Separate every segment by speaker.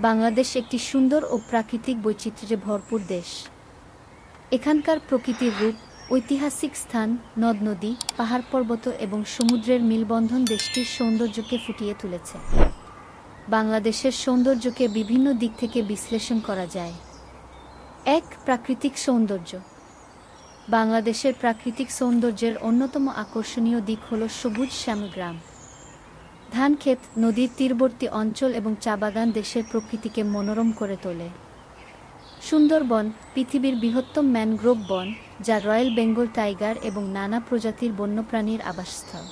Speaker 1: বাংলাদেশ একটি সুন্দর ও প্রাকৃতিক বৈচিত্র্যে ভরপুর দেশ। এখানকার প্রকৃতির রূপ, ঐতিহাসিক স্থান, নদ নদী, পাহাড় পর্বত এবং সমুদ্রের মিলবন্ধন দেশটির সৌন্দর্যকে ফুটিয়ে তুলেছে। বাংলাদেশের সৌন্দর্যকে বিভিন্ন দিক থেকে বিশ্লেষণ করা যায়। এক প্রাকৃতিক সৌন্দর্য। বাংলাদেশের প্রাকৃতিক সৌন্দর্যের অন্যতম আকর্ষণীয় দিক হল সবুজ শ্যামগ্রাম। ধানক্ষেত নদীর তীরবর্তী অঞ্চল এবং চা বাগান দেশের প্রকৃতিকে মনোরম করে তোলে। সুন্দরবন পৃথিবীর বৃহত্তম ম্যানগ্রোভ বন, যা রয়্যাল বেঙ্গল টাইগার এবং নানা প্রজাতির বন্যপ্রাণীর আবাসস্থল।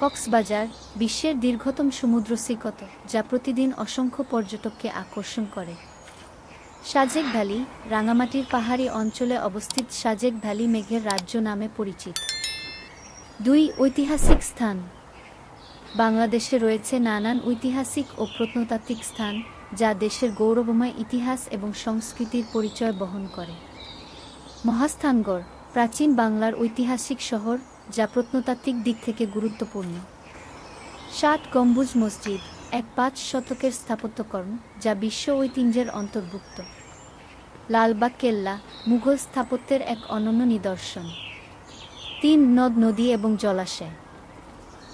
Speaker 1: কক্সবাজার বিশ্বের দীর্ঘতম সমুদ্র সৈকত, যা প্রতিদিন অসংখ্য পর্যটককে আকর্ষণ করে। সাজেক ভ্যালি, রাঙামাটির পাহাড়ি অঞ্চলে অবস্থিত সাজেক ভ্যালি মেঘের রাজ্য নামে পরিচিত। দুই ঐতিহাসিক স্থান বাংলাদেশে রয়েছে নানান ঐতিহাসিক ও প্রত্নতাত্ত্বিক স্থান যা দেশের গৌরবময় ইতিহাস এবং সংস্কৃতির পরিচয় বহন করে। মহাস্থানগড়, প্রাচীন বাংলার ঐতিহাসিক শহর যা প্রত্নতাত্ত্বিক দিক থেকে গুরুত্বপূর্ণ। সাত গম্বুজ মসজিদ, এক পাঁচ শতকের স্থাপত্যকর্ম যা বিশ্ব ঐতিহ্যের অন্তর্ভুক্ত। লালবাগ কেল্লা, মুঘল স্থাপত্যের এক অনন্য নিদর্শন। তিন নদ নদী এবং জলাশয়।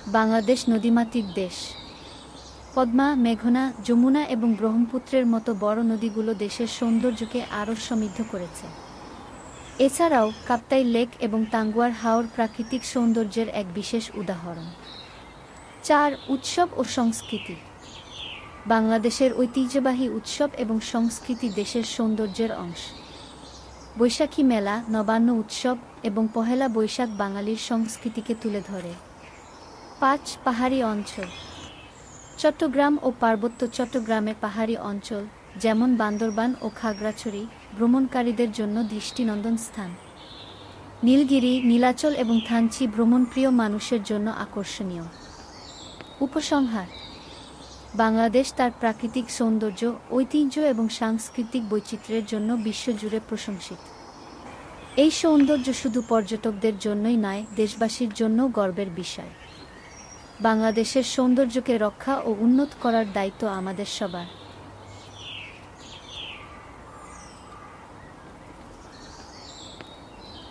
Speaker 1: বাংলাদেশ নদীমাতৃক দেশ। পদ্মা, মেঘনা, যমুনা এবং ব্রহ্মপুত্রের মতো বড় নদীগুলো দেশের সৌন্দর্যকে আরও সমৃদ্ধ করেছে। এছাড়াও কাপ্তাই লেক এবং টাঙ্গুয়ার হাওর প্রাকৃতিক সৌন্দর্যের এক বিশেষ উদাহরণ। চার, উৎসব ও সংস্কৃতি। বাংলাদেশের ঐতিহ্যবাহী উৎসব এবং সংস্কৃতি দেশের সৌন্দর্যের অংশ। বৈশাখী মেলা, নবান্ন উৎসব এবং পহেলা বৈশাখ বাঙালির সংস্কৃতিকে তুলে ধরে। পাঁচ পাহাড়ি অঞ্চল। চট্টগ্রাম ও পার্বত্য চট্টগ্রামের পাহাড়ি অঞ্চল, যেমন বান্দরবান ও খাগড়াছড়ি, ভ্রমণকারীদের জন্য দৃষ্টিনন্দন স্থান। নীলগিরি, নীলাচল এবং থানচি ভ্রমণপ্রিয় মানুষের জন্য আকর্ষণীয়। উপসংহার, বাংলাদেশ তার প্রাকৃতিক সৌন্দর্য, ঐতিহ্য এবং সাংস্কৃতিক বৈচিত্র্যের জন্য বিশ্বজুড়ে প্রশংসিত। এই সৌন্দর্য শুধু পর্যটকদের জন্যই নয়, দেশবাসীর জন্যও গর্বের বিষয়। বাংলাদেশের সৌন্দর্যকে রক্ষা ও উন্নত করার দায়িত্ব আমাদের সবার।